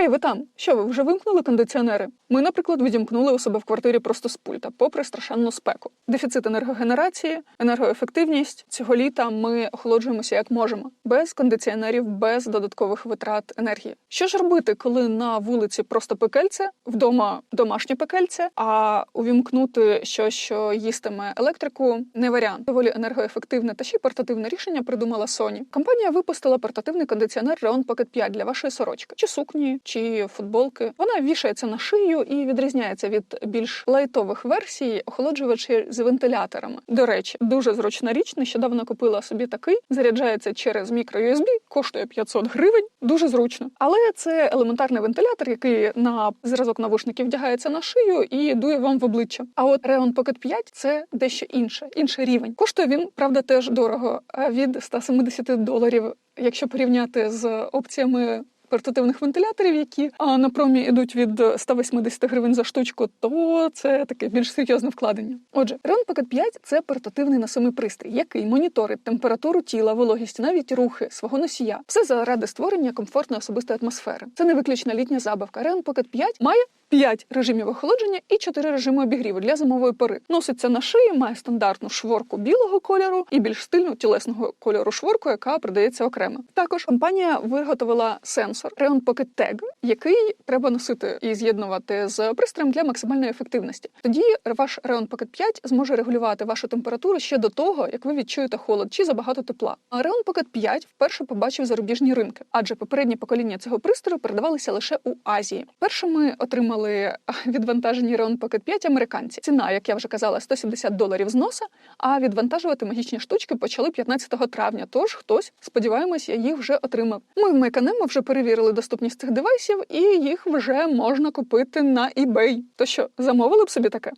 Ей, ви там, що ви вже вимкнули кондиціонери? Ми, наприклад, відімкнули у себе в квартирі просто з пульта, попри страшенну спеку. Дефіцит енергогенерації, енергоефективність цього літа ми охолоджуємося як можемо, без кондиціонерів, без додаткових витрат енергії. Що ж робити, коли на вулиці просто пекельце, вдома домашнє пекельце, а увімкнути щось, що їстиме електрику, не варіант. Доволі енергоефективне та ще й портативне рішення придумала Sony. Компанія випустила портативний кондиціонер Reon Pocket 5 для вашої сорочки, чи сукні, чи футболки. Вона вішається на шию і відрізняється від більш лайтових версій охолоджувачів з вентиляторами. До речі, дуже зручна річ. Нещодавно купила собі такий. Заряджається через мікро-USB, коштує 500 гривень. Дуже зручно. Але це елементарний вентилятор, який на зразок навушників вдягається на шию і дує вам в обличчя. А от Reon Pocket 5 – це дещо інше, інший рівень. Коштує він, правда, теж дорого від 170 доларів, якщо порівняти з опціями. Портативних вентиляторів, які а, на промі йдуть від 180 гривень за штучку, то це таке більш серйозне вкладення. Отже, Reon Pocket 5 – це портативний носимий пристрій, який моніторить температуру тіла, вологість, навіть рухи свого носія. Все заради створення комфортної особистої атмосфери. Це не виключно літня забавка. Reon Pocket 5 має 5 режимів охолодження і 4 режими обігріву для зимової пори. Носиться на шиї, має стандартну шворку білого кольору і більш стильну тілесного кольору шворку, яка продається окремо. Також компанія виготовила сенсор Reon Pocket Tag, який треба носити і з'єднувати з пристроєм для максимальної ефективності. Тоді ваш Reon Pocket 5 зможе регулювати вашу температуру ще до того, як ви відчуєте холод чи забагато тепла. А Reon Pocket 5 вперше побачив зарубіжні ринки, адже попередні покоління цього пристрою передавалися лише у Азії. Першими отримали відвантажені Reon Pocket 5 американці. Ціна, як я вже казала, 170 доларів з носа. А відвантажувати магічні штучки почали 15 травня. Тож хтось, сподіваємось, їх вже отримав. Ми в Мейканемо вже перевірили доступність цих девайсів, і їх вже можна купити на eBay. То що, замовили б собі таке?